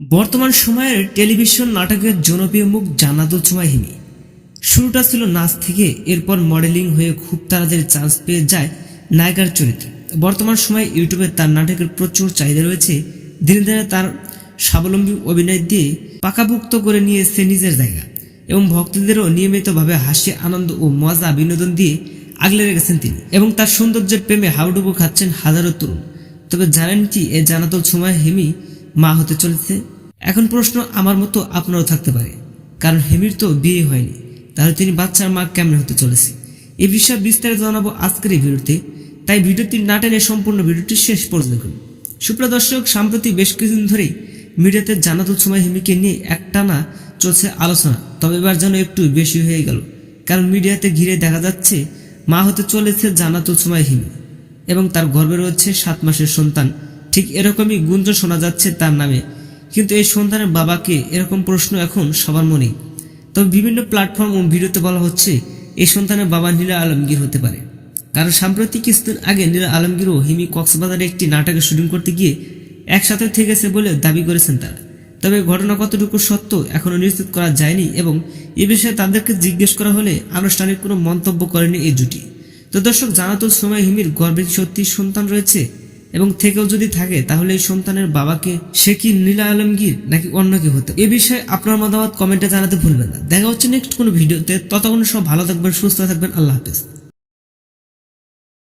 বর্তমান সময়ের টেলিভিশন নাটকের জনপ্রিয় মুখ জান্নাতুল হিমি শুরুটা ছিল নাচ থেকে, এরপর মডেলিং হয়ে খুব তাড়াতাড়ি চান্স পেয়ে যায় নায়িকার চরিত্রে। বর্তমান সময়ে ইউটিউবে তার নাটকের প্রচুর চাহিদা রয়েছে। দিনে দিনে তার স্বাবলম্বী অভিনয় দিয়ে পাকাভুক্ত করে নিয়েছে নিজের জায়গা এবং ভক্তদেরও নিয়মিতভাবে হাসি, আনন্দ ও মজা বিনোদন দিয়ে আগলে রেখেছেন তিনি এবং তার সৌন্দর্যের প্রেমে হাউডুবু খাচ্ছেন হাজারো তরুণ। তবে জানেন কি, এ জানাতুল সময় হেমি মা হতে চলেছে। এখন প্রশ্ন আমার মতো আপনারও থাকতে পারে। কারণ হেমির তো বিয়ে হয়নি। তাহলে তিনি বাচ্চার মা কেমন হতে চলেছে? এই বিষয়ে বিস্তারিত জানাব আজকের এই ভিডিওতে। তাই ভিডিওটি না টেনে সম্পূর্ণ ভিডিওটি শেষ পর্যন্ত দেখুন। সুপ্রিয় দর্শক, সাম্প্রতিক বেশ কিছুদিন ধরেই মিডিয়াতে জানাতুল সময় হেমিকে নিয়ে একটানা চলছে আলোচনা। তবে এবার যেন একটু বেশি হয়ে গেল। কারণ মিডিয়াতে ঘিরে দেখা যাচ্ছে, মা হতে চলেছে জানাতুল সময় হিমি। এবং তার গর্ভে রয়েছে সাত মাসের সন্তান। ঠিক এরকমই গুঞ্জন শোনা যাচ্ছে তার নামে। কিন্তু এই সন্তানের বাবাকে এরকম প্রশ্ন এখন সবার মনে। তবে বিভিন্ন প্ল্যাটফর্ম ও ভিডিওতে বলা হচ্ছে, এই সন্তানের বাবা নীলা আলমগীর হতে পারে। কারণ সাম্প্রতিক কিছুদিন আগে নীলা আলমগীর ও হিমি কক্সবাজারে একটি নাটকের শুটিং করতে গিয়ে একসাথে থেকেছে বলে দাবি করেছেন তারা। তবে ঘটনা কতটুকু সত্য এখনও নিশ্চিত করা যায়নি এবং এ বিষয়ে তাদেরকে জিজ্ঞেস করা হলে আনুষ্ঠানিক কোনো মন্তব্য করেনি এই জুটি। তো দর্শক, জানাতুল সময় হিমির গর্ভে সত্যি সন্তান রয়েছে এবং থেকেও যদি থাকে, তাহলে এই সন্তানের বাবাকে সে কি নীলা আলমগীর নাকি অন্য কেউ হতে এ বিষয়ে আপনার মতামত কমেন্টে জানাতে ভুলবেন না। দেখা হচ্ছে নেক্সট কোনো ভিডিওতে। ততক্ষণ সব ভালো থাকবেন, সুস্থ থাকবেন, আল্লাহ হাফেজ।